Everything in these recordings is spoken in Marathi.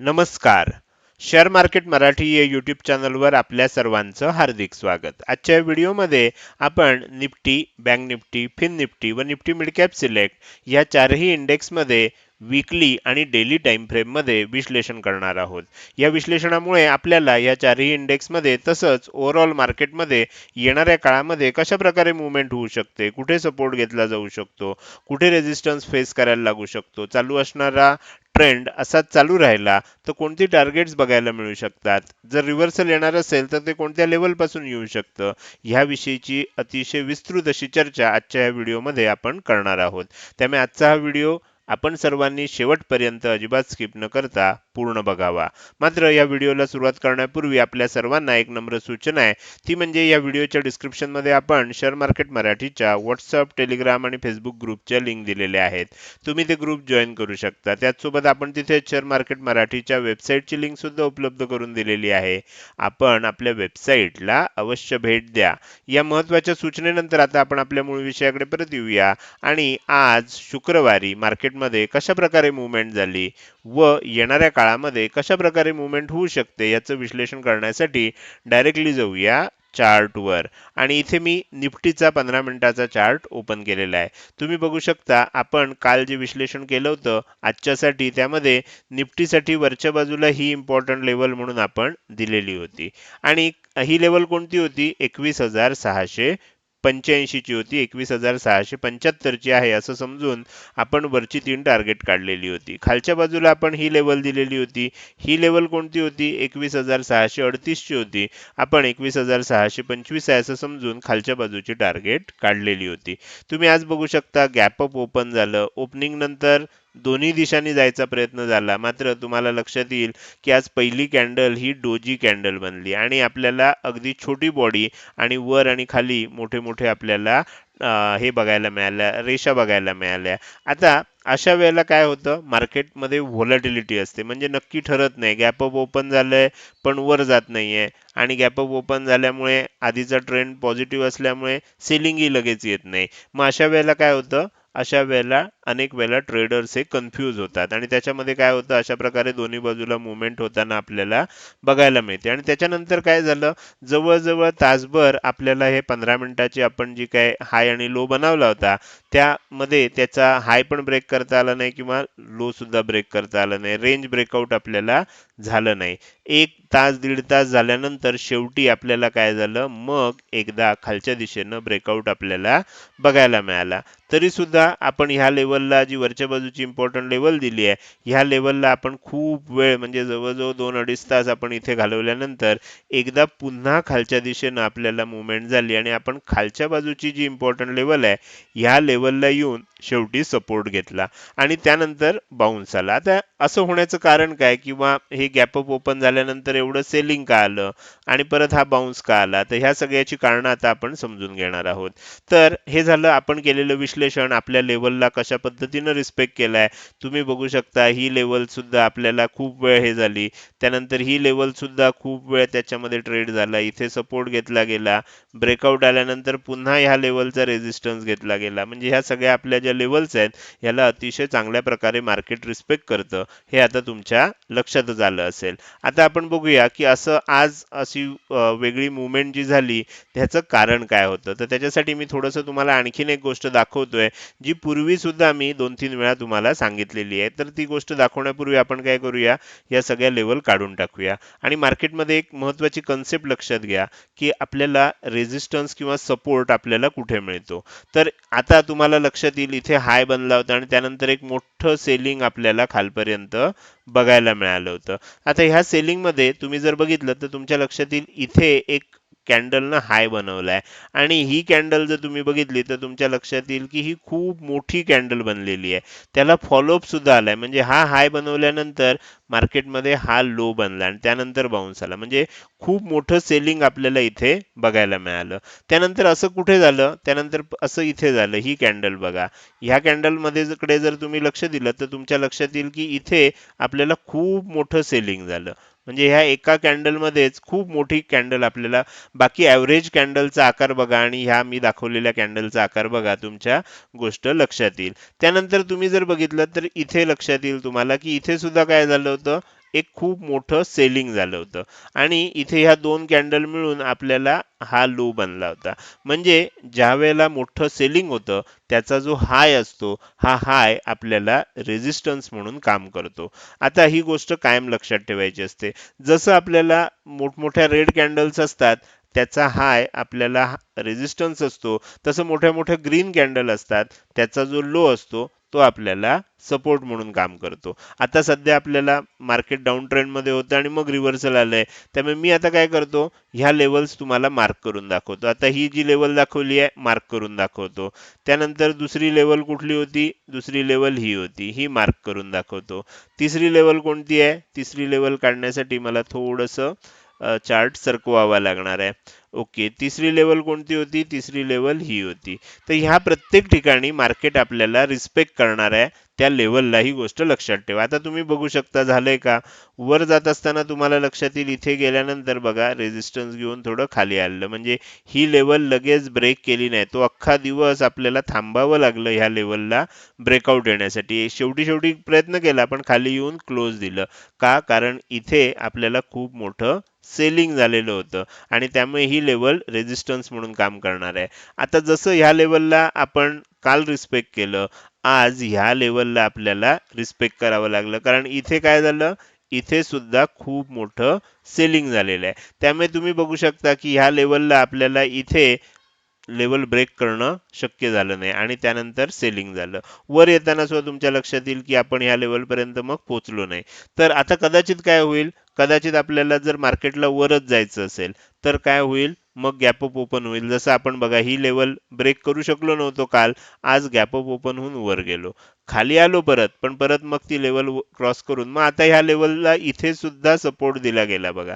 नमस्कार. शेअर मार्केट मराठी या यूट्यूब चॅनलवर आपल्या सर्वांचं हार्दिक स्वागत. आजच्या व्हिडिओमध्ये आपण Nifty bank Nifty fin Nifty व निफ्टी मिडकॅप सिलेक्ट या चारही इंडेक्समध्ये वीकली आणि डेली टाइम फ्रेममध्ये विश्लेषण करणार आहोत. या विश्लेषणामुळे आपल्याला या चारही इंडेक्समध्ये तसंच ओव्हरऑल मार्केटमध्ये येणाऱ्या काळामध्ये कशा प्रकारे मुवमेंट होऊ शकते कुठे सपोर्ट घेतला जाऊ शकतो कुठे रेजिस्टन्स फेस करायला लागू शकतो चालू असणारा ट्रेंड असा चालू राहिला तर कोणती टार्गेट्स बघायला मिळू शकतात? जर रिव्हर्सल येणार असेल तर ते कोणत्या लेवलपासून येऊ शकतं? ह्याविषयीची अतिशय विस्तृत अशी चर्चा आजच्या या व्हिडिओमध्ये आपण करणार आहोत. त्यामुळे आजचा हा व्हिडिओ आपण सर्वांनी शेवटपर्यंत अजिबात स्किप न करता पूर्ण बघावा. मात्र या व्हिडिओला सुरुवात करण्यापूर्वी आपल्या सर्वांना एक नम्र सूचना आहे. ती म्हणजे या व्हिडिओच्या डिस्क्रिप्शनमध्ये आपण शेअर मार्केट मराठीच्या व्हॉट्सअप टेलिग्राम आणि फेसबुक ग्रुपच्या लिंक दिलेल्या आहेत. तुम्ही ते ग्रुप जॉईन करू शकता. त्याचसोबत आपण तिथे शेअर मार्केट मराठीच्या वेबसाईटची लिंक सुद्धा उपलब्ध करून दिलेली आहे. आपण आपल्या वेबसाईटला अवश्य भेट द्या. या महत्त्वाच्या सूचनेनंतर आता आपण आपल्या मूळ विषयाकडे परत येऊया. आणि आज शुक्रवारी मार्केटमध्ये कशा प्रकारे मुवमेंट झाली व येणाऱ्या काळामध्ये कशा प्रकारे मुवमेंट होऊ शकते याचं विश्लेषण करण्यासाठी डायरेक्टली जाऊया चार्टवर आणि इथे मी निफ्टीचा पंधरा मिनिटाचा चार्ट ओपन केलेला आहे. तुम्ही बघू शकता आपण काल जे विश्लेषण केलं होतं आजच्यासाठी त्यामध्ये निफ्टीसाठी वरच्या बाजूला ही इम्पॉर्टंट लेवल म्हणून आपण दिलेली होती. आणि ही लेवल कोणती होती? एकवीस हजार सहाशे पंच्याऐंशीची होती एकवीस हजार सहाशे पंच्याहत्तरची आहे असं समजून आपण वरची तीन टार्गेट काढलेली होती. खालच्या बाजूला आपण ही लेवल दिलेली होती. ही लेवल कोणती होती? एकवीस हजार सहाशे अडतीसची होती. आपण एकवीस हजार सहाशे पंचवीस आहे असं समजून खालच्या बाजूची टार्गेट काढलेली होती. तुम्ही आज बघू शकता गॅपअप ओपन झालं. ओपनिंग नंतर दोन्ही दिशांनी जायचा प्रयत्न झाला. मात्र तुम्हाला लक्षात येईल की आज पहिली कॅन्डल ही डोजी कॅन्डल बनली आणि आपल्याला अगदी छोटी बॉडी आणि वर आणि खाली मोठे मोठे आपल्याला हे बघायला मिळाल्या रेषा बघायला मिळाल्या. आता अशा वेळेला काय होतं? मार्केटमध्ये व्हॉलॅटिलिटी असते. म्हणजे नक्की ठरत नाही. गॅप अप ओपन झालंय पण वर जात नाहीये. आणि गॅप अप ओपन झाल्यामुळे आधीचा ट्रेंड पॉझिटिव्ह असल्यामुळे सेलिंगही लगेच येत नाही. मग अशा वेळेला काय होतं? अशा वेळेला अनेक वेळेला ट्रेडर्स हे कन्फ्यूज होतात. आणि त्याच्यामध्ये काय होतं? अशा प्रकारे दोन्ही बाजूला मुवमेंट होताना आपल्याला बघायला मिळते. आणि त्याच्यानंतर काय झालं? जवळजवळ तासभर आपल्याला हे पंधरा मिनिटाची आपण जी काय हाय आणि लो बनवला होता त्यामध्ये त्याचा हाय पण ब्रेक करता आला नाही किंवा लो सुद्धा ब्रेक करता आला नाही. रेंज ब्रेकआउट आपल्याला झालं नाही. एक तास दीड तास झाल्यानंतर शेवटी आपल्याला काय झालं? मग एकदा खालच्या दिशेनं ब्रेकआउट आपल्याला बघायला मिळाला. तरी सुद्धा आपण ह्या लेवलला जी वरच्या बाजूची इम्पॉर्टंट लेवल दिली आहे ह्या लेवलला आपण खूप वेळ म्हणजे जवळजवळ दोन अडीच तास आपण इथे घालवल्यानंतर एकदा पुन्हा खालच्या दिशेनं आपल्याला मुवमेंट झाली आणि आपण खालच्या बाजूची जी इम्पॉर्टंट लेवल आहे ह्या लेवलला येऊन शेवटी सपोर्ट घेतला आणि त्यानंतर बाउन्स आला. आता असं होण्याचं कारण काय? किंवा हे हे गॅपअप ओपन झाल्यानंतर एवढं सेलिंग का आलं? आणि परत हा बाउन्स का आला? तर ह्या सगळ्याची कारणं आता आपण समजून घेणार आहोत. तर हे झालं आपण केलेलं विश्लेषण आपल्या लेवलला कशा पद्धतीनं रिस्पेक्ट केलाय? तुम्ही बघू शकता ही लेवल सुद्धा आपल्याला खूप वेळ हे झाली. त्यानंतर ही लेवल सुद्धा खूप वेळ त्याच्यामध्ये ट्रेड झाला. इथे सपोर्ट घेतला गेला. ब्रेकआउट आल्यानंतर पुन्हा ह्या लेवलचा रेजिस्टन्स घेतला गेला. म्हणजे ह्या सगळ्या आपल्या ज्या लेवल्स आहेत ह्याला अतिशय चांगल्या प्रकारे मार्केट रिस्पेक्ट करतं. हे आता तुमच्या लक्षातच आलं. असेल. आता आपण बघूया की असं आज अशी वेगळी मुवमेंट जी झाली त्याचं कारण काय होतं? तर त्याच्यासाठी मी थोडंसं तुम्हाला आणखीन एक गोष्ट दाखवतोय जी पूर्वी सुद्धा मी दोन तीन वेळा तुम्हाला सांगितलेली आहे. तर ती गोष्ट दाखवण्यापूर्वी आपण काय करूया? या सगळ्या लेवल काढून टाकूया. आणि मार्केटमध्ये एक महत्त्वाची कन्सेप्ट लक्षात घ्या की आपल्याला रेझिस्टन्स किंवा सपोर्ट आपल्याला कुठे मिळतो? तर आता तुम्हाला लक्षात येईल इथे हाय बनला होता आणि त्यानंतर एक मोठं सेलिंग आपल्याला खालपर्यंत बघायला मिळालं होतं. आता ह्या सेलिंगमध्ये तुम्ही जर बघितलं तर तुमच्या लक्षात येईल इथे एक कॅन्डलनं हाय बनवलाय. आणि ही कॅन्डल जर तुम्ही बघितली तर तुमच्या लक्षात येईल की ही खूप मोठी कॅन्डल बनलेली आहे. त्याला फॉलोअप सुद्धा आलाय. म्हणजे हा हाय बनवल्यानंतर मार्केटमध्ये हा लो बनला आणि त्यानंतर बाउन्स आला. म्हणजे खूप मोठं सेलिंग आपल्याला इथे बघायला मिळालं. त्यानंतर असं कुठे झालं? त्यानंतर असं इथे झालं. ही कॅन्डल बघा. ह्या कॅन्डलमध्ये कडे जर तुम्ही लक्ष दिलं तर तुमच्या लक्षात येईल की इथे आपल्याला खूप मोठं सेलिंग झालं. म्हणजे ह्या एका कॅन्डलमध्येच खूप मोठी कॅन्डल आपल्याला बाकी ॲव्हरेज कॅन्डलचा आकार बघा आणि ह्या मी दाखवलेल्या कॅन्डलचा आकार बघा तुमच्या गोष्ट लक्षात येईल. त्यानंतर तुम्ही जर बघितलं तर इथे लक्षात येईल तुम्हाला की इथे सुद्धा काय झालं होतं? एक खूप मोठं सेलिंग झालं होतं. आणि इथे ह्या दोन कॅन्डल मिळून आपल्याला हा लो बनला होता. म्हणजे ज्या वेळेला मोठं सेलिंग होतं त्याचा जो हाय असतो हा हाय आपल्याला रेजिस्टन्स म्हणून काम करतो. आता ही गोष्ट कायम लक्षात ठेवायची असते. जसं आपल्याला मोठमोठ्या रेड कॅन्डल्स असतात त्याचा हाय आपल्याला रेजिस्टन्स असतो. तसं मोठ्या मोठ्या ग्रीन कॅन्डल असतात त्याचा जो लो असतो तो आपल्याला सपोर्ट म्हणून काम करतो. आता सध्या आपल्याला मार्केट डाऊन ट्रेंडमध्ये होतं आणि मग रिव्हर्सल आलंय. त्यामुळे मी आता काय करतो ह्या लेवल्स तुम्हाला मार्क करून दाखवतो. आता ही जी लेवल दाखवली आहे मार्क करून दाखवतो. त्यानंतर दुसरी लेवल कुठली होती? दुसरी लेवल ही होती. ही मार्क करून दाखवतो. तिसरी लेवल कोणती आहे? तिसरी लेवल काढण्यासाठी मला थोडंसं चार्ट सरकवावा लागणार आहे. ओके तिसरी लेवल कोणती होती? तिसरी लेवल ही होती. तर ह्या प्रत्येक ठिकाणी मार्केट आपल्याला रिस्पेक्ट करणार आहे त्या लेवलला ही गोष्ट लक्षात ठेवा. आता तुम्ही बघू शकता झालंय का? वर जात असताना तुम्हाला लक्षात येईल इथे गेल्यानंतर बघा रेजिस्टन्स घेऊन थोडं खाली आलं म्हणजे ही लेवल लगेच ब्रेक केली नाही. तो अख्खा दिवस आपल्याला थांबावं लागलं ह्या लेवलला ब्रेकआउट येण्यासाठी. शेवटी शेवटी प्रयत्न केला पण खाली येऊन क्लोज दिलं. का? कारण इथे आपल्याला खूप मोठं सेलिंग झालेलं होतं. आणि त्यामुळे ही लेवल रेजिस्टन्स म्हणून काम करणार आहे. आता जसं ह्या लेवलला आपण काल रिस्पेक्ट केलं आज ह्या लेवलला आपल्याला रिस्पेक्ट करावं लागलं. कारण इथे काय झालं? इथे सुद्धा खूप मोठं सेलिंग झालेलं आहे. त्यामुळे तुम्ही बघू शकता की ह्या लेवलला आपल्याला इथे लेवल ब्रेक करणं शक्य झालं नाही आणि त्यानंतर सेलिंग झालं. वर येताना सुद्धा तुमच्या लक्षात येईल की आपण ह्या लेवलपर्यंत मग पोचलो नाही. तर आता कदाचित काय होईल? कदाचित आपल्याला जर मार्केटला वरच जायचं असेल तर काय होईल? मग गॅप अप ओपन होईल. जसं आपण बघा ही लेवल ब्रेक करू शकलो नव्हतो काल आज गॅप अप ओपन होऊन वर गेलो. खाली आलो परत पण परत मग ती लेवल क्रॉस करून मग आता ह्या लेवलला इथे सुद्धा सपोर्ट दिला गेला बघा.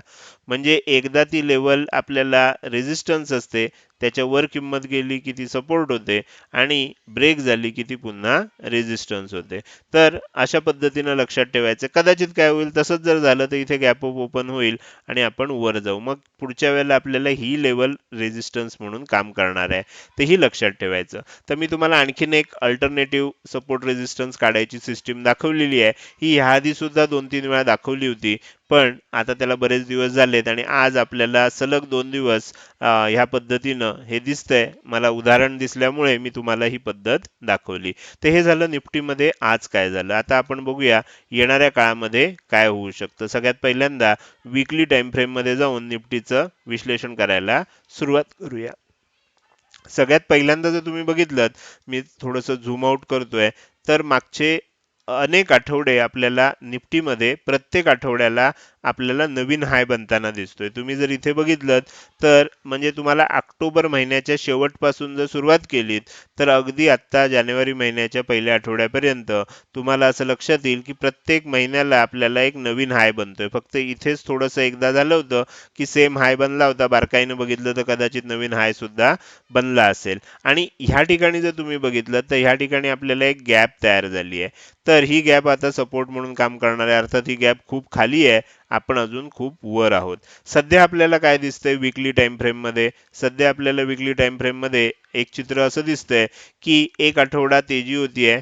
म्हणजे एकदा ती लेवल आपल्याला रेजिस्टन्स असते त्याच्यावर किंमत गेली की ती सपोर्ट होते आणि ब्रेक झाली की ती पुन्हा रेजिस्टन्स होते. तर अशा पद्धतीनं लक्षात ठेवायचं. कदाचित काय होईल तसंच जर झालं तर इथे गॅप अप ओपन होईल आणि आपण वर जाऊ. मग पुढच्या वेळेला आपल्याला ही लेवल रेजिस्टन्स म्हणून काम करणार आहे. तेही लक्षात ठेवायचं. तर मी तुम्हाला आणखीन एक अल्टरनेटिव्ह सपोर्ट रेझिस्टन्स काढायची सिस्टीम दाखवलेली आहे. ही ह्याआधी सुद्धा दोन तीन वेळा दाखवली होती. पण आता त्याला बरेच दिवस झालेत आणि आज आपल्याला सलग दोन दिवस ह्या पद्धतीनं हे दिसतंय. मला उदाहरण दिसल्यामुळे मी तुम्हाला ही पद्धत दाखवली. तर हे झालं निफ्टीमध्ये आज काय झालं? आता आपण बघूया येणाऱ्या काळामध्ये काय होऊ शकतं. सगळ्यात पहिल्यांदा विकली टाइम फ्रेममध्ये जाऊन निफ्टीचं विश्लेषण करायला सुरुवात करूया. सगळ्यात पहिल्यांदा जर तुम्ही बघितलं मी थोडंसं झूम आउट करतोय. तर मागचे अनेक आठवडे आपल्याला निफ्टीमध्ये प्रत्येक आठवड्याला आपल्याला नवीन हाय बनताना दिसतोय. तुम्ही जर इथे बघितलं तर म्हणजे तुम्हाला ऑक्टोबर महिन्याच्या शेवटपासून जर सुरुवात केलीत तर अगदी आत्ता जानेवारी महिन्याच्या पहिल्या आठवड्यापर्यंत तुम्हाला असं लक्षात येईल की प्रत्येक महिन्याला आपल्याला एक नवीन हाय बनतोय. फक्त इथेच थोडंसं एकदा झालं होतं की सेम हाय बनला होता. बारकाईनं बघितलं तर कदाचित नवीन हाय सुद्धा बनला असेल. आणि ह्या ठिकाणी जर तुम्ही बघितलं तर ह्या ठिकाणी आपल्याला एक गॅप तयार झाली आहे. तर ही गॅप आता सपोर्ट म्हणून काम करणार आहे अर्थात ही गॅप खूप खाली आहे. आपण अजून खूप वर आहोत. सध्या आपल्याला काय दिसतंय विकली टाइम फ्रेममध्ये? सध्या आपल्याला विकली टाइम फ्रेममध्ये एक चित्र असं दिसतंय की एक आठवडा तेजी होतीये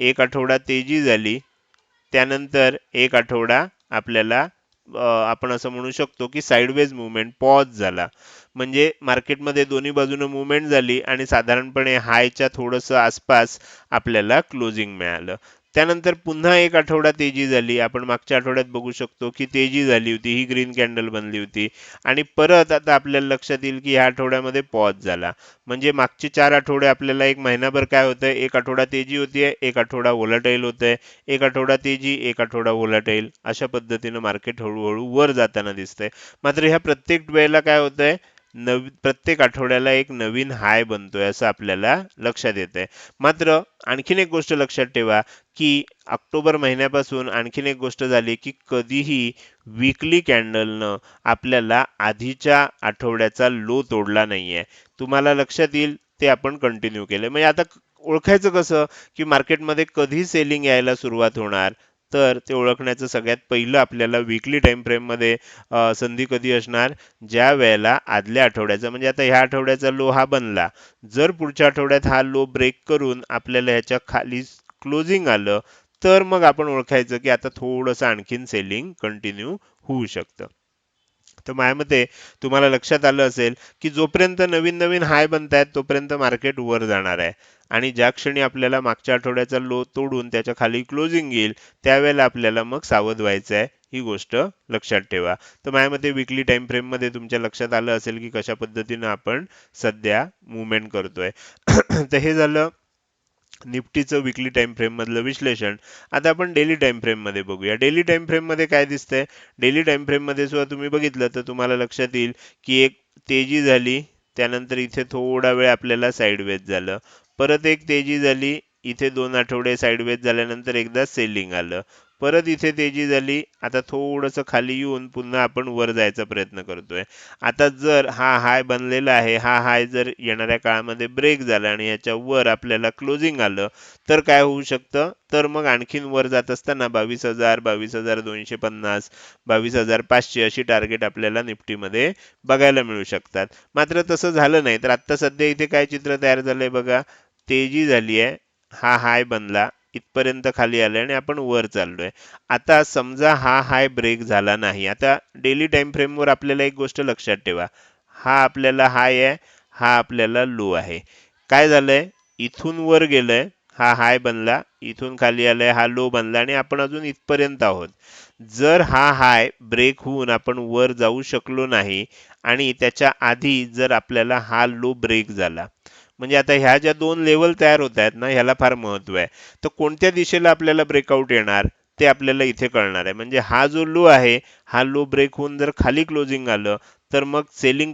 एक आठवडा तेजी झाली त्यानंतर एक आठवडा आपल्याला आपण असं म्हणू शकतो की साईडवेज मुवमेंट पॉज झाला. म्हणजे मार्केटमध्ये दोन्ही बाजूनं मुवमेंट झाली आणि साधारणपणे हायच्या थोडंसं आसपास आपल्याला क्लोजिंग मिळालं. त्यानंतर पुन्हा एक आठवडा तेजी झाली. आपण मागच्या आठवड्यात बघू शकतो की तेजी झाली होती. ही ग्रीन कॅन्डल बनली होती. आणि परत आता आपल्याला लक्षात येईल की ह्या आठवड्यामध्ये पॉज झाला. म्हणजे मागचे चार आठवडे आपल्याला एक महिनाभर काय होतंय? एक आठवडा तेजी होतीये एक आठवडा ओलाटाईल होतंय. एक आठवडा तेजी एक आठवडा ओलाटाईल अशा पद्धतीनं मार्केट हळूहळू वर जाताना दिसतंय. मात्र ह्या प्रत्येक वेळेला काय होतंय? नवी प्रत्येक आठवड्याला एक नवीन हाय बनतोय असं आपल्याला लक्षात येत मात्र आणखीन एक गोष्ट लक्षात ठेवा. की ऑक्टोबर महिन्यापासून आणखीन एक गोष्ट झाली की कधीही विकली कॅन्डलनं आपल्याला आधीच्या आठवड्याचा लो तोडला नाहीये. तुम्हाला लक्षात येईल ते आपण कंटिन्यू केलं. म्हणजे आता ओळखायचं कसं की मार्केटमध्ये कधी सेलिंग यायला सुरुवात होणार? तर ते ओळखण्याचं सगळ्यात पहिलं आपल्याला विकली टाइम फ्रेममध्ये संधी कधी असणार? ज्या वेळेला आदल्या आठवड्याचा. म्हणजे आता ह्या आठवड्याचा लो हा बनला. जर पुढच्या आठवड्यात हा लो ब्रेक करून आपल्याला ह्याच्या खाली क्लोजिंग आलं तर मग आपण ओळखायचं की आता थोडंसं आणखीन सेलिंग कंटिन्यू होऊ शकतं. तर माझ्या मते तुम्हाला लक्षात आलं असेल की जोपर्यंत नवीन नवीन हाय बनतायत तोपर्यंत मार्केट वर जाणार आहे. आणि ज्या क्षणी आपल्याला मागच्या आठवड्याचा लो तोडून त्याच्याखाली क्लोजिंग येईल त्यावेळेला आपल्याला मग सावध व्हायचं आहे ही गोष्ट लक्षात ठेवा. तर माझ्या मते विकली टाइम फ्रेममध्ये तुमच्या लक्षात आलं असेल की कशा पद्धतीनं आपण सध्या मुवमेंट करतोय. तर हे झालं निफ्टीचं विकली टाइम फ्रेम मधलं विश्लेषण. आता आपण डेली टाइम फ्रेममध्ये बघूया. डेली टाइम फ्रेममध्ये काय दिसतंय? डेली टाइम फ्रेममध्ये सुद्धा तुम्ही बघितलं तर तुम्हाला लक्षात येईल की एक तेजी झाली त्यानंतर इथे थोडा वेळ आपल्याला साईडवेज झालं. परत एक तेजी झाली इथे दोन आठवडे साईडवेज झाल्यानंतर एकदा सेलिंग आलं. परत इथे तेजी झाली. आता थोडंसं खाली येऊन पुन्हा आपण वर जायचा प्रयत्न करतोय. आता जर हा हाय बनलेला आहे हा हाय जर येणाऱ्या काळामध्ये ब्रेक झाला आणि याच्या वर आपल्याला क्लोजिंग आलं तर काय होऊ शकतं? तर मग आणखीन वर जात असताना बावीस हजार बावीस हजार दोनशे पन्नास बावीस हजार पाचशे अशी टार्गेट आपल्याला निफ्टीमध्ये बघायला मिळू शकतात. मात्र तसं झालं नाही. तर आता सध्या इथे काय चित्र तयार झालंय बघा? तेजी झाली आहे. हा हाय बनला. इथपर्यंत खाली आलं आणि आपण वर चाललोय. आता समजा हा हाय ब्रेक झाला नाही. आता डेली टाईम फ्रेमवर आपल्याला एक गोष्ट लक्षात ठेवा. हा आपल्याला हाय आहे हा आपल्याला लो आहे. काय झालंय? इथून वर गेलंय हा हाय बनला. इथून खाली आलाय हा लो बनला आणि आपण अजून इथपर्यंत आहोत. जर हा हाय ब्रेक होऊन आपण वर जाऊ शकलो नाही आणि त्याच्या आधी जर आपल्याला हा लो ब्रेक झाला म्हणजे आता ह्या ज्या दोन लेवल तयार होत आहेत ना ह्याला फार महत्त्व आहे. तर कोणत्या दिशेला आपल्याला ब्रेकआउट येणार ते आपल्याला इथे कळणार आहे. म्हणजे हा जो लो आहे हा लो ब्रेक होऊन जर खाली क्लोजिंग आलं तर मग सेलिंग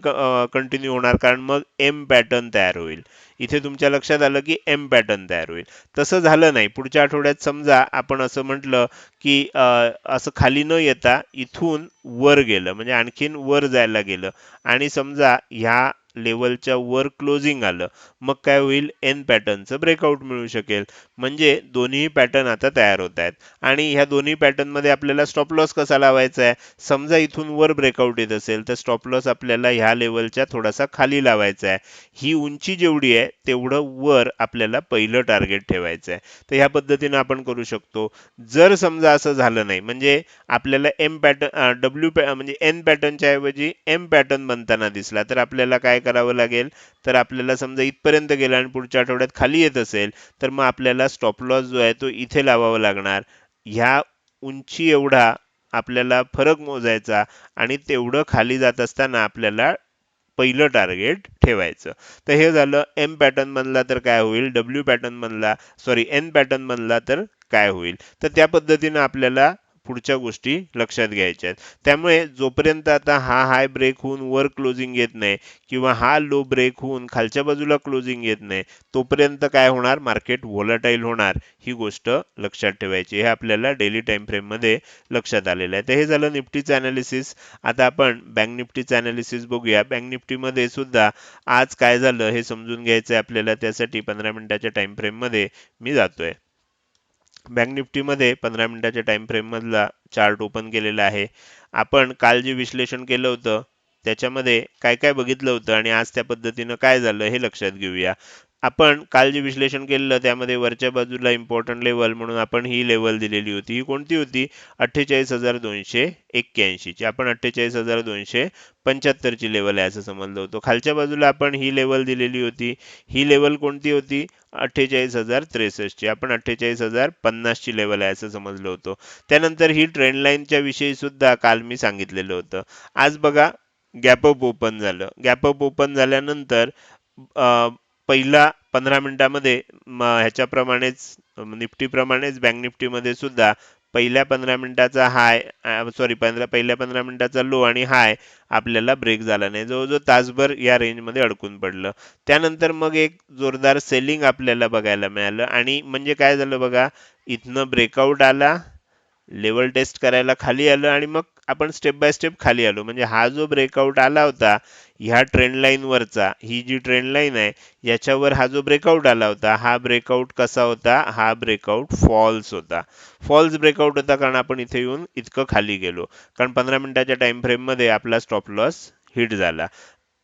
कंटिन्यू होणार. कारण मग एम पॅटर्न तयार होईल. इथे तुमच्या लक्षात आलं की एम पॅटर्न तयार होईल. तसं झालं नाही. पुढच्या आठवड्यात समजा आपण असं म्हटलं की असं खाली न येता इथून वर गेलं. म्हणजे आणखीन वर जायला गेलं. आणि समजा ह्या लेवलच्या वर क्लोजिंग आलं मग काय होईल? एन पॅटर्नचं ब्रेकआउट मिळू शकेल. म्हणजे दोन्ही पॅटर्न आता तयार होत आहेत. आणि ह्या दोन्ही पॅटर्नमध्ये आपल्याला स्टॉप लॉस कसा लावायचा आहे? समजा इथून वर ब्रेकआउट येत असेल तर स्टॉप लॉस आपल्याला ह्या लेवलच्या थोडासा खाली लावायचा आहे. ही उंची जेवढी आहे तेवढं वर आपल्याला पहिलं टार्गेट ठेवायचं आहे. तर ह्या पद्धतीनं आपण करू शकतो. जर समजा असं झालं नाही म्हणजे आपल्याला एम पॅटर्न डब्ल्यू म्हणजे एन पॅटर्नच्या ऐवजी एम पॅटर्न बनताना दिसला तर आपल्याला काय करावं लागेल तर आपल्याला समजा इथपर्यंत गेला आणि पुढच्या आठवड्यात खाली येत असेल तर मग आपल्याला स्टॉप लॉस जो आहे तो इथे लावावा लागणार. ह्या उंची एवढा आपल्याला फरक मोजायचा आणि तेवढं खाली जात असताना आपल्याला पहिलं टार्गेट ठेवायचं. तर हे झालं एम पॅटर्न बनला तर काय होईल? डब्ल्यू पॅटर्न बनला सॉरी एन पॅटर्न बनला तर काय होईल? तर त्या पद्धतीनं आपल्याला पुढच्या गोष्टी लक्षात घ्यायच्या आहेत. त्यामुळे जोपर्यंत आता हा हाय ब्रेक होऊन वर क्लोजिंग येत नाही किंवा हा लो ब्रेक होऊन खालच्या बाजूला क्लोजिंग येत नाही तोपर्यंत काय होणार? मार्केट व्होलाटाईल होणार ही गोष्ट लक्षात ठेवायची. हे आपल्याला डेली टाइम फ्रेममध्ये लक्षात आलेलं आहे. तर हे झालं निफ्टीचं अनालिसिस आता आपण बँक निफ्टीचं अनालिसिस बघूया. बँक निफ्टीमध्ये सुद्धा आज काय झालं हे समजून घ्यायचं आहे आपल्याला. त्यासाठी पंधरा मिनिटाच्या टाइम फ्रेममध्ये मी जातोय. बँक निफ्टीमध्ये पंधरा मिनिटाच्या टाइम फ्रेम मधला चार्ट ओपन केलेला आहे. आपण काल जे विश्लेषण केलं होतं त्याच्यामध्ये काय काय बघितलं होतं आणि आज त्या पद्धतीनं काय झालं हे लक्षात घेऊया. आपण काल जे विश्लेषण केलेलं त्यामध्ये वरच्या बाजूला इम्पॉर्टंट लेवल म्हणून आपण ही लेवल दिलेली होती. ही कोणती होती? अठ्ठेचाळीस हजार दोनशे एक्क्याऐंशीची आपण अठ्ठेचाळीस हजार दोनशे पंच्याहत्तरची लेवल आहे असं समजलं होतं. खालच्या बाजूला आपण ही लेवल दिलेली होती. ही लेवल कोणती होती? अठ्ठेचाळीस हजार त्रेसष्टची आपण अठ्ठेचाळीस हजार पन्नासची लेवल आहे असं समजलं होतं. त्यानंतर ही ट्रेंड लाईनच्या विषयी सुद्धा काल मी सांगितलेलं होतं. आज बघा गॅपअप ओपन झालं. गॅपअप ओपन झाल्यानंतर पहिला पंधरा मिनिटामध्ये ह्याच्याप्रमाणेच निफ्टीप्रमाणेच बँक निफ्टीमध्ये सुद्धा पहिल्या पंधरा मिनिटाचा हाय सॉरी पंधरा पहिल्या पंधरा मिनिटाचा लो आणि हाय आपल्याला ब्रेक झाला नाही. जवळजवळ तासभर या रेंजमध्ये अडकून पडलं. त्यानंतर मग एक जोरदार सेलिंग आपल्याला बघायला मिळालं आणि म्हणजे काय झालं बघा इथनं ब्रेकआउट आला लेवल टेस्ट करायला खाली आलं आणि मग आपण स्टेप बाय स्टेप खाली आलो. म्हणजे हा जो ब्रेकआउट आला होता ह्या ट्रेंड लाईनवरचा ही जी ट्रेंड लाईन आहे याच्यावर हा जो ब्रेकआउट आला होता हा ब्रेकआउट कसा होता? हा ब्रेकआउट फॉल्स होता. फॉल्स ब्रेकआउट होता कारण आपण इथे येऊन इतकं खाली गेलो. कारण पंधरा मिनिटाच्या टाइम फ्रेममध्ये आपला स्टॉप लॉस हिट झाला.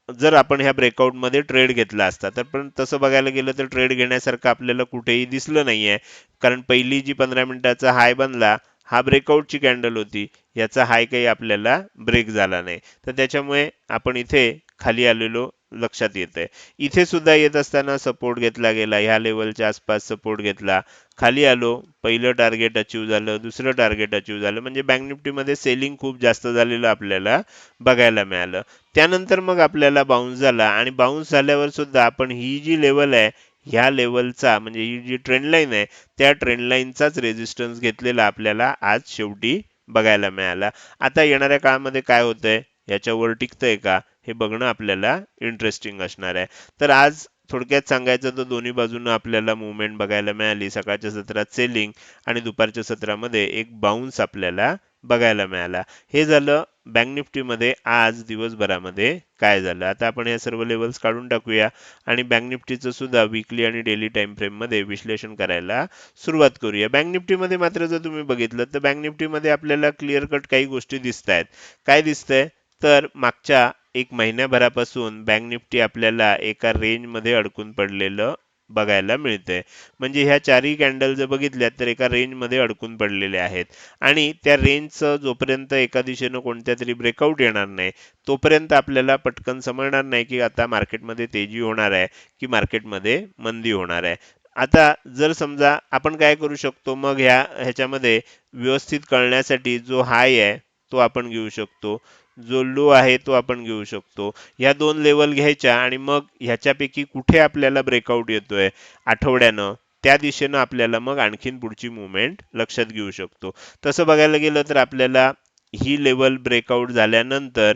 जर आपण ह्या ब्रेकआउटमध्ये ट्रेड घेतला असता तर पण तसं बघायला गेलं तर ट्रेड घेण्यासारखं आपल्याला कुठेही दिसलं नाही आहे कारण पहिली जी पंधरा मिनिटाचा हाय बनला हा ब्रेकआउटची कॅन्डल होती. याचा हाय काही आपल्याला ब्रेक झाला नाही. तर त्याच्यामुळे आपण इथे खाली आलेलो लक्षात येत आहे इथे सुद्धा येत असताना सपोर्ट घेतला गेला. ह्या लेवलच्या आसपास सपोर्ट घेतला. खाली आलो. पहिलं टार्गेट अचीव झालं. दुसरं टार्गेट अचीव झालं. म्हणजे बँक निफ्टीमध्ये सेलिंग खूप जास्त झालेलं आपल्याला बघायला मिळालं. त्यानंतर मग आपल्याला बाउन्स झाला. आणि बाउन्स झाल्यावर सुद्धा आपण ही जी लेवल आहे ह्या लेवलचा म्हणजे ही जी ट्रेंड लाईन आहे त्या ट्रेंड लाईनचाच रेजिस्टन्स घेतलेला आपल्याला आज शेवटी बघायला मिळाला. आता येणाऱ्या काळामध्ये काय होतंय? याच्यावर टिकतंय का? हे बघणं आपल्याला इंटरेस्टिंग असणार आहे. तर आज थोडक्यात सांगायचं तर दोन्ही बाजूनं आपल्याला मुवमेंट बघायला मिळाली. सकाळच्या सत्रात सेलिंग आणि दुपारच्या सत्रामध्ये एक बाउन्स आपल्याला बघायला मिळाला. हे झालं बँक निफ्टीमध्ये आज दिवसभरामध्ये काय झालं? आता आपण या सर्व लेवल्स काढून टाकूया आणि बँक निफ्टीचं सुद्धा विकली आणि डेली टाइम फ्रेममध्ये विश्लेषण करायला सुरुवात करूया. बँक निफ्टीमध्ये मात्र जर तुम्ही बघितलं तर बँक निफ्टीमध्ये आपल्याला क्लिअर कट काही गोष्टी दिसत आहेत. काय दिसतंय? तर मागच्या एक महिन्याभरापासून बँक निफ्टी आपल्याला एका रेंजमध्ये अडकून पडलेलं बघायला मिळतंय. म्हणजे ह्या चारही कॅन्डल जर बघितल्या तर एका रेंजमध्ये अडकून पडलेले आहेत. आणि त्या रेंजचं जोपर्यंत एका दिशेनं कोणत्या तरी ब्रेकआउट येणार नाही तोपर्यंत आपल्याला पटकन समजणार नाही की आता मार्केटमध्ये तेजी होणार आहे की मार्केटमध्ये मंदी होणार आहे. आता जर समजा आपण काय करू शकतो मग ह्या ह्याच्यामध्ये व्यवस्थित कळण्यासाठी जो हाय आहे तो आपण घेऊ शकतो. जो लो आहे तो आपण घेऊ शकतो. ह्या दोन लेवल घ्यायच्या आणि मग ह्याच्यापैकी कुठे आपल्याला ब्रेकआउट येतोय? आठवड्यानं. त्या दिशेनं आपल्याला मग आणखीन पुढची मुवमेंट लक्षात घेऊ शकतो. तसं बघायला गेलं तर आपल्याला ही लेवल ब्रेकआउट झाल्यानंतर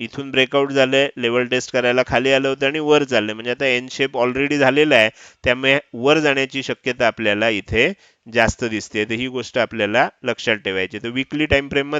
इथून ब्रेकआउट झालंय लेवल टेस्ट करायला खाली आलं होतं आणि वर चाललंय. म्हणजे आता एन शेप ऑलरेडी झालेला आहे. त्यामुळे वर जाण्याची शक्यता आपल्याला इथे जास्त दिसते. तर ही गोष्ट आपल्याला लक्षात ठेवायची. तर विकली टाइम फ्रेम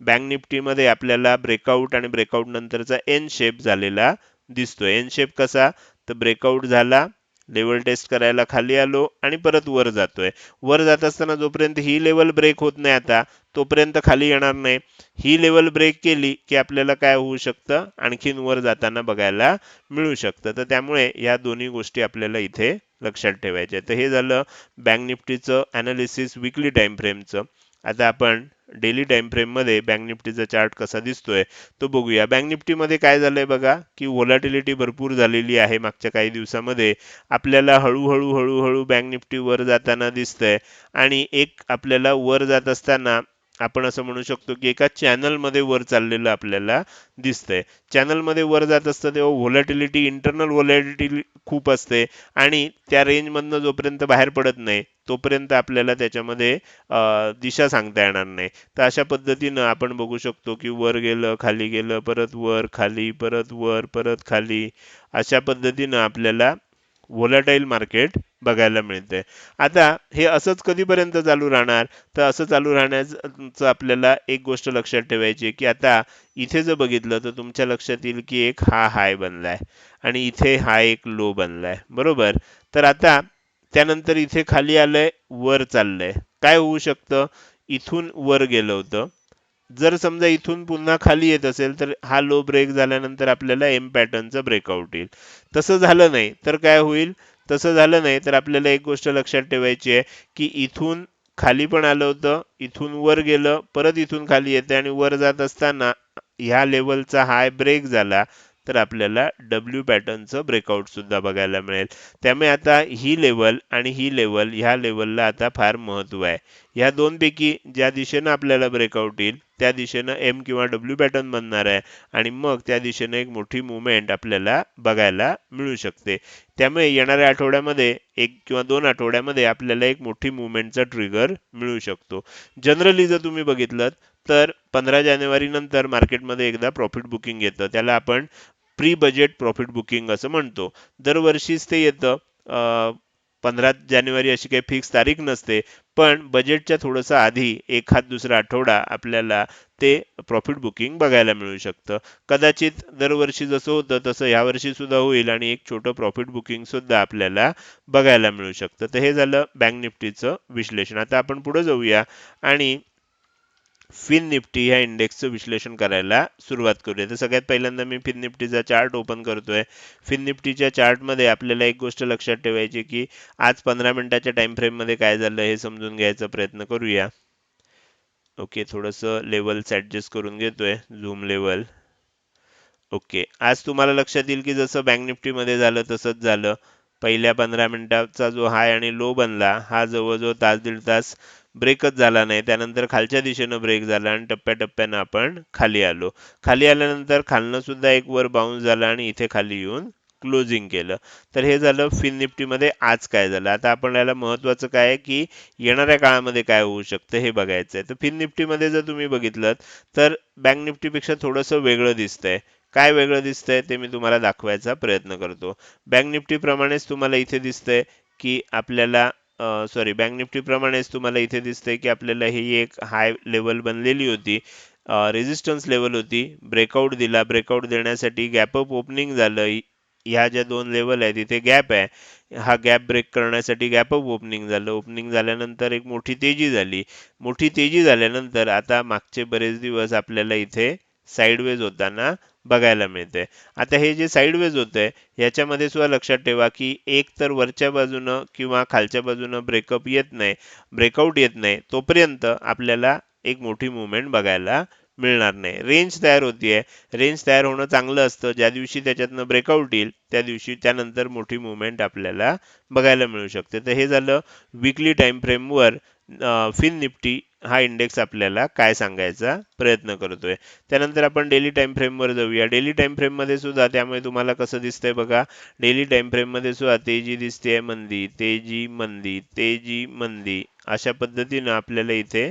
बँक निफ्टीमध्ये आपल्याला ब्रेकआउट आणि ब्रेकआउट नंतरचा एन शेप झालेला दिसतो एन शेप कसा? तर ब्रेकआउट झाला लेवल टेस्ट करायला खाली आलो आणि परत वर जातोय. वर जात असताना जोपर्यंत ही लेवल ब्रेक होत नाही आता तोपर्यंत खाली येणार नाही. ही लेवल ब्रेक केली की आपल्याला काय होऊ शकतं? आणखीन वर जाताना बघायला मिळू शकतं. तर त्यामुळे या दोन्ही गोष्टी आपल्याला इथे लक्षात ठेवायचे. तर हे झालं बँक निफ्टीचं ॲनालिसिस विकली टाईम फ्रेमचं आता आपण डेली टाईम फ्रेममध्ये बँक निफ्टीचा चार्ट कसा दिसतोय तो बघूया. बँक निफ्टीमध्ये काय झालंय बघा की व्होलॅटिलिटी भरपूर झालेली आहे मागच्या काही दिवसामध्ये. आपल्याला हळूहळू हळूहळू बँक निफ्टी वर जाताना दिसतंय आणि एक आपल्याला वर जात असताना आपण असं म्हणू शकतो की एका चॅनलमध्ये वर चाललेलं आपल्याला दिसतंय. चॅनलमध्ये वर जात असतं तेव्हा व्होलॅटिलिटी इंटरनल व्होलॅटिलिटी खूप असते आणि त्या रेंजमधनं जोपर्यंत बाहेर पडत नाही तोपर्यंत आपल्याला त्याच्यामध्ये दिशा सांगता येणार नाही. तर अशा पद्धतीनं आपण बघू शकतो की वर गेलं खाली गेलं परत वर खाली परत वर परत खाली अशा पद्धतीनं आपल्याला व्होलाटाईल मार्केट बघायला मिळते. आता हे असंच कधीपर्यंत चालू राहणार? तर असं चालू राहण्याचं आपल्याला एक गोष्ट लक्षात ठेवायची की आता इथे जर बघितलं तर तुमच्या लक्षात येईल की एक हा हाय बनलाय आणि इथे हा एक लो बनलाय. बरोबर? तर आता त्यानंतर इथे खाली आलंय वर चाललंय. काय होऊ शकतं? इथून वर गेलं होतं. जर समजा इथून पुन्हा खाली येत असेल तर हा लो ब्रेक झाल्यानंतर आपल्याला एम पॅटर्नचा ब्रेकआउट येईल. तसं झालं नाही तर काय होईल? तसं झालं नाही तर आपल्याला एक गोष्ट लक्षात ठेवायची आहे की इथून खाली पण आलं होतं इथून वर गेलं परत इथून खाली येते आणि वर जात असताना ह्या लेवलचा हाय ब्रेक झाला तर आपल्याला डब्ल्यू पॅटर्नचं ब्रेकआउटसुद्धा बघायला मिळेल. त्यामुळे आता ही लेवल आणि ही लेवल ह्या लेवलला आता फार महत्त्व आहे. ह्या दोनपैकी ज्या दिशेनं आपल्याला ब्रेकआउट येईल त्या दिशेनं एम किंवा डब्ल्यू पॅटर्न बनणार आहे आणि मग त्या दिशेनं एक मोठी मुवमेंट आपल्याला बघायला मिळू शकते. त्यामुळे येणाऱ्या आठवड्यामध्ये एक किंवा दोन आठवड्यामध्ये आपल्याला एक मोठी मुवमेंटचा ट्रिगर मिळू शकतो. जनरली जर तुम्ही बघितलं तर पंधरा जानेवारी नंतर मार्केटमध्ये एकदा प्रॉफिट बुकिंग येतं. त्याला आपण प्री बजेट प्रॉफिट बुकिंग असं म्हणतो. दरवर्षीच ते येतं. पंधरा जानेवारी अशी काही फिक्स तारीख नसते पण बजेटच्या थोडंसं आधी एखाद दुसरा आठवडा आपल्याला ते प्रॉफिट बुकिंग बघायला मिळू शकतं. कदाचित दरवर्षी जसं होतं तसं यावर्षी सुद्धा होईल आणि एक छोटं प्रॉफिट बुकिंग सुद्धा आपल्याला बघायला मिळू शकतं. तर हे झालं बँक निफ्टीचं विश्लेषण. आता आपण पुढे जाऊया. आणि फिन निफ्टी ह्या इंडेक्सचं विश्लेषण करायला सुरुवात करूया. तर सगळ्यात पहिल्यांदा मी फिन निफ्टीचा चार्ट ओपन करतोय. फिन निफ्टीच्या चार्टमध्ये आपल्याला एक गोष्ट लक्षात ठेवायची की आज पंधरा मिनिटाच्या टाइम फ्रेममध्ये काय झालं हे समजून घ्यायचा प्रयत्न करूया. ओके थोडंसं लेवल्स ॲडजस्ट करून घेतोय. Zoom level. ओके आज तुम्हाला लक्षात येईल की जसं बँक निफ्टीमध्ये झालं तसंच झालं. पहिल्या पंधरा मिनिटाचा जो हाय आणि लो बनला हा जवळजवळ तास दीड तास ब्रेकच झाला नाही. त्यानंतर खालच्या दिशेनं ब्रेक झाला आणि टप्प्याटप्प्यानं आपण खाली आलो. खाली आल्यानंतर खालनं सुद्धा एक वर बाउन्स झाला आणि इथे खाली येऊन क्लोजिंग केलं. तर हे झालं फिन निफ्टीमध्ये आज काय झालं? आता आपल्याला महत्त्वाचं काय आहे की येणाऱ्या काळामध्ये काय होऊ शकतं हे बघायचं आहे तर फिन निफ्टीमध्ये जर तुम्ही बघितलं तर बँक निफ्टीपेक्षा थोडंसं वेगळं दिसतंय. काय वेगळं दिसतंय ते मी तुम्हाला दाखवायचा प्रयत्न करतो. बँक निफ्टीप्रमाणेच तुम्हाला इथे दिसतंय की आपल्याला सॉरी बँक निफ्टी प्रमाणेच तुम्हाला इथे दिसतंय की आपल्याला ही एक हाय लेवल बनलेली होती. रेजिस्टन्स लेवल होती. ब्रेकआउट दिला. ब्रेकआउट देण्यासाठी गॅपअप ओपनिंग झालं. ह्या ज्या दोन लेवल आहेत तिथे गॅप आहे. हा गॅप ब्रेक करण्यासाठी गॅपअप ओपनिंग झालं. ओपनिंग झाल्यानंतर एक मोठी तेजी झाली. मोठी तेजी झाल्यानंतर आता मागचे बरेच दिवस आपल्याला इथे साईडवेज होताना बघायला मिळते. आता हे जे साईडवेज होतंय याच्यामध्ये सुद्धा लक्षात ठेवा की एक तर वरच्या बाजूनं किंवा खालच्या बाजूनं ब्रेकअप येत नाही ब्रेकआउट येत नाही तोपर्यंत आपल्याला एक मोठी मुवमेंट बघायला मिळणार नाही. रेंज तयार होतीये. रेंज तयार होणं चांगलं असतं. ज्या दिवशी त्याच्यातनं ब्रेकआउट येईल त्या दिवशी त्यानंतर मोठी मुवमेंट आपल्याला बघायला मिळू शकते. तर हे झालं विकली टाइम फ्रेमवर फिन निफ्टी हा इंडेक्स आपल्याला काय सांगायचा प्रयत्न करतोय. त्यानंतर आपण डेली टाइम फ्रेमवर जाऊया. डेली टाइम फ्रेममध्ये सुद्धा त्यामुळे तुम्हाला कसं दिसतंय बघा. डेली टाइम फ्रेममध्ये सुद्धा तेजी दिसते मंदी तेजी मंदी तेजी मंदी अशा पद्धतीनं आपल्याला इथे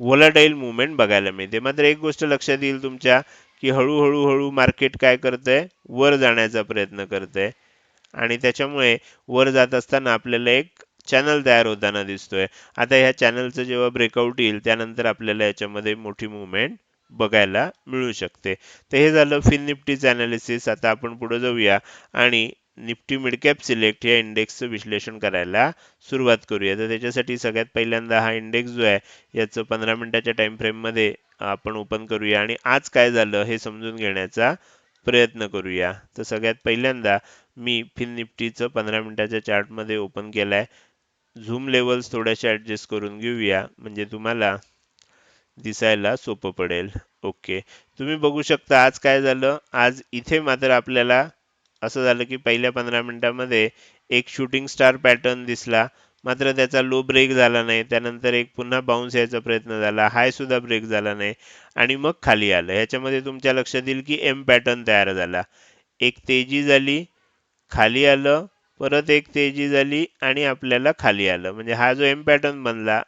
व्होलाटाईल मुवमेंट बघायला मिळते. मात्र एक गोष्ट लक्षात येईल तुमच्या की हळूहळू हळू मार्केट काय करतंय? वर जाण्याचा प्रयत्न करतंय. आणि त्याच्यामुळे वर जात असताना आपल्याला एक चॅनल तयार होताना दिसतोय. आता ह्या चॅनलचं जेव्हा ब्रेकआउट येईल त्यानंतर आपल्याला याच्यामध्ये मोठी मुवमेंट बघायला मिळू शकते. तर हे झालं फिन निफ्टीचं अनालिसिस आता आपण पुढे जाऊया आणि निफ्टी मिडकॅप सिलेक्ट या इंडेक्सचं विश्लेषण करायला सुरुवात करूया. तर त्याच्यासाठी सगळ्यात पहिल्यांदा हा इंडेक्स जो आहे याचं पंधरा मिनिटाच्या टाइम फ्रेममध्ये आपण ओपन करूया आणि आज काय झालं हे समजून घेण्याचा प्रयत्न करूया. तर सगळ्यात पहिल्यांदा मी फिन निफ्टीचं पंधरा मिनिटाच्या चार्टमध्ये ओपन केलाय. झूम लेवल्स थोड्याशा ॲडजस्ट करून घेऊया. म्हणजे तुम्हाला दिसायला सोपं पडेल. ओके तुम्ही बघू शकता आज काय झालं? आज इथे मात्र आपल्याला असं झालं की पहिल्या पंधरा मिनिटामध्ये एक शूटिंग स्टार पॅटर्न दिसला. मात्र त्याचा लो ब्रेक झाला नाही. त्यानंतर एक पुन्हा बाउन्स यायचा प्रयत्न झाला. हाय सुद्धा ब्रेक झाला नाही. आणि मग खाली आलं. ह्याच्यामध्ये तुमच्या लक्षात येईल की एम पॅटर्न तयार झाला. एक तेजी झाली. खाली आलं. परत एक तेजी झाली आणि आपल्याला खाली आलं. म्हणजे हा जो एम पॅटर्न बनला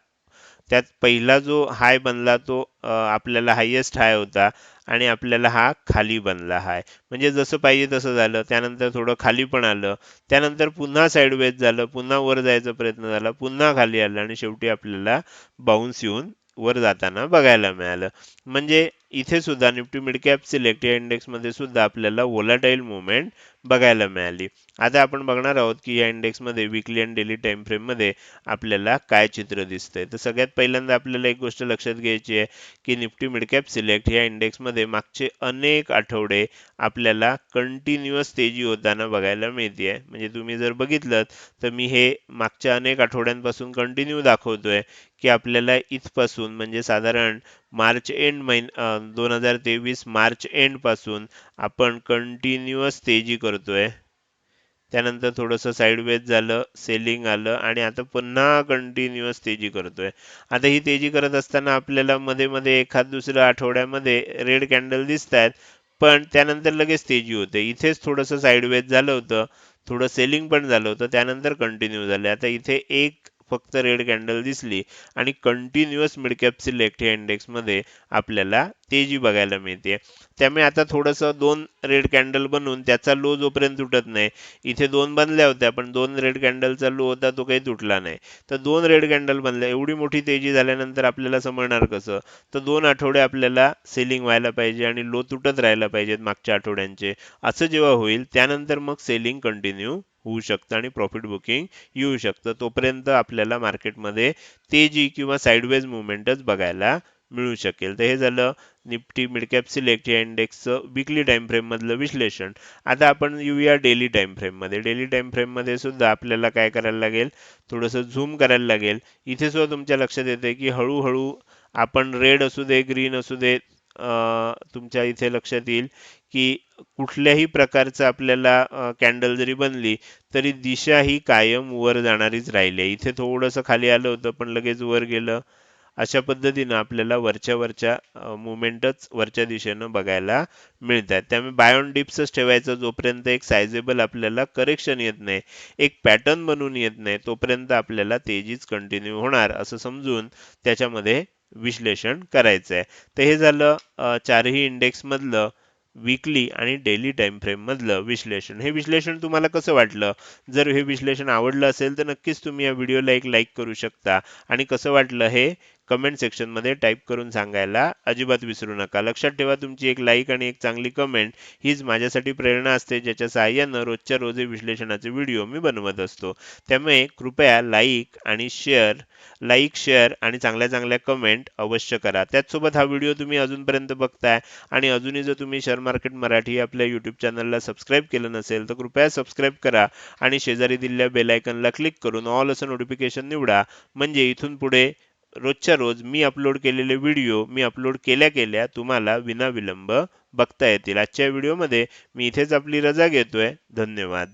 त्यात पहिला जो हाय बनला तो आपल्याला हायेस्ट हाय होता आणि आपल्याला हा खाली बनला हाय म्हणजे जसं पाहिजे तसं झालं. त्यानंतर थोडं खाली पण आलं. त्यानंतर पुन्हा साईडवेज झालं. पुन्हा वर जायचा प्रयत्न झाला. पुन्हा खाली आलं आणि शेवटी आपल्याला बाउन्स येऊन वर जाताना बघायला मिळालं. म्हणजे इथे सुद्धा निफ्टी मिडकॅप सिलेक्ट या इंडेक्समध्ये सुद्धा आपल्याला वोलाटाईल मुवमेंट बघायला मिळाली. आता आपण बघणार आहोत की या इंडेक्समध्ये विकली अँड डेली टाइम फ्रेममध्ये आपल्याला काय चित्र दिसतंय. तर सगळ्यात पहिल्यांदा आपल्याला एक गोष्ट लक्षात घ्यायची आहे की निफ्टी मिडकॅप सिलेक्ट या इंडेक्समध्ये मागचे अनेक आठवडे आपल्याला कंटिन्युअस तेजी होताना बघायला मिळते म्हणजे तुम्ही जर बघितलं तर मी हे मागच्या अनेक आठवड्यांपासून कंटिन्यू दाखवतोय की आपल्याला इथपासून म्हणजे साधारण मार्च एंड महिन दोन हजार तेवीस मार्च एंडपासून आपण कंटिन्युअस तेजी करतोय. त्यानंतर थोडंसं साईडवेज झालं सेलिंग आलं आणि आता पुन्हा कंटिन्युअस तेजी करतोय. आता ही तेजी करत असताना आपल्याला मध्ये मध्ये एखाद दुसऱ्या आठवड्यामध्ये रेड कॅन्डल दिसत आहेत पण त्यानंतर लगेच तेजी होते. इथेच थोडंसं साईडवेज झालं होतं थोडं सेलिंग पण झालं होतं त्यानंतर कंटिन्यू झालं आता इथे एक फक्त रेड कॅन्डल दिसली आणि कंटिन्युअस मिडकॅप सिलेक्ट या इंडेक्समध्ये आपल्याला तेजी बघायला मिळते. त्यामुळे आता थोडंसं दोन रेड कॅन्डल बनवून त्याचा लो जोपर्यंत तुटत नाही इथे दोन बनल्या होत्या पण दोन रेड कॅन्डलचा लो होता तो काही तुटला नाही. तर दोन रेड कॅन्डल बनल्या. एवढी मोठी तेजी झाल्यानंतर आपल्याला समजणार कसं? तर दोन आठवडे आपल्याला सेलिंग व्हायला पाहिजे आणि लो तुटत राहायला पाहिजेत मागच्या आठवड्यांचे. असं जेव्हा होईल त्यानंतर मग सेलिंग कंटिन्यू होऊ शकतं आणि प्रॉफिट बुकिंग येऊ शकतं. तोपर्यंत आपल्याला मार्केटमध्ये तेजी किंवा साईडवेज मुवमेंटच बघायला मिळू शकेल. तर हे झालं निफ्टी मिडकॅप सिलेक्ट या इंडेक्सचं विकली टाइम फ्रेम मधलं विश्लेषण. आता आपण येऊया डेली टाइम फ्रेममध्ये. डेली टाइम फ्रेममध्ये सुद्धा आपल्याला काय करायला लागेल? थोडंसं झूम करायला लागेल. इथे सुद्धा तुमच्या लक्षात येते की हळूहळू आपण रेड असू दे ग्रीन असू दे तुमच्या इथे लक्षात येईल की कुठल्याही प्रकारचं आपल्याला कॅन्डल जरी बनली तरी दिशा ही कायम वर जाणारीच राहिली. आहे इथे थोडंसं खाली आलं होतं पण लगेच वर गेलं. अशा पद्धतीनं आपल्याला वरच्या वरच्या मुवमेंटच वरच्या दिशेनं बघायला मिळतात. त्यामुळे बायोन डिप्सच ठेवायचं जोपर्यंत एक सायझेबल आपल्याला करेक्शन येत नाही एक पॅटर्न बनून येत नाही तोपर्यंत आपल्याला तेजीच कंटिन्यू होणार असं समजून त्याच्यामध्ये विश्लेषण करायचं आहे तर हे झालं चारही इंडेक्स मधलं. विकली आणि डेली टाइम फ्रेम मधलं विश्लेषण. हे विश्लेषण तुम्हाला कसं वाटलं? जर हे विश्लेषण आवडलं असेल तर नक्कीच तुम्ही या व्हिडिओला एक लाईक करू शकता. आणि कसं वाटलं हे? कमेंट सेक्शनमध्ये टाईप करून सांगायला अजिबात विसरू नका. लक्षात ठेवा तुमची एक लाईक आणि एक चांगली कमेंट हीच माझ्यासाठी प्रेरणा असते ज्याच्या सहाय्यानं रोजच्या रोज विश्लेषणाचे व्हिडिओ मी बनवत असतो. त्यामुळे कृपया लाईक आणि शेअर लाईक शेअर आणि चांगल्या चांगल्या कमेंट अवश्य करा. त्याचसोबत हा व्हिडिओ तुम्ही अजूनपर्यंत बघताय आणि अजूनही जर तुम्ही शेअर मार्केट मराठी आपल्या यूट्यूब चॅनलला सबस्क्राईब केलं नसेल तर कृपया सबस्क्राईब करा आणि शेजारी दिलेल्या बेलायकनला क्लिक करून ऑल असं नोटिफिकेशन निवडा. म्हणजे इथून पुढे रोजच्या रोज मी अपलोड केलेले व्हिडिओ मी अपलोड केल्या केल्या तुम्हाला विनाविलंब बघता येतील. आजच्या व्हिडिओमध्ये मी इथेच आपली रजा घेतोय. धन्यवाद.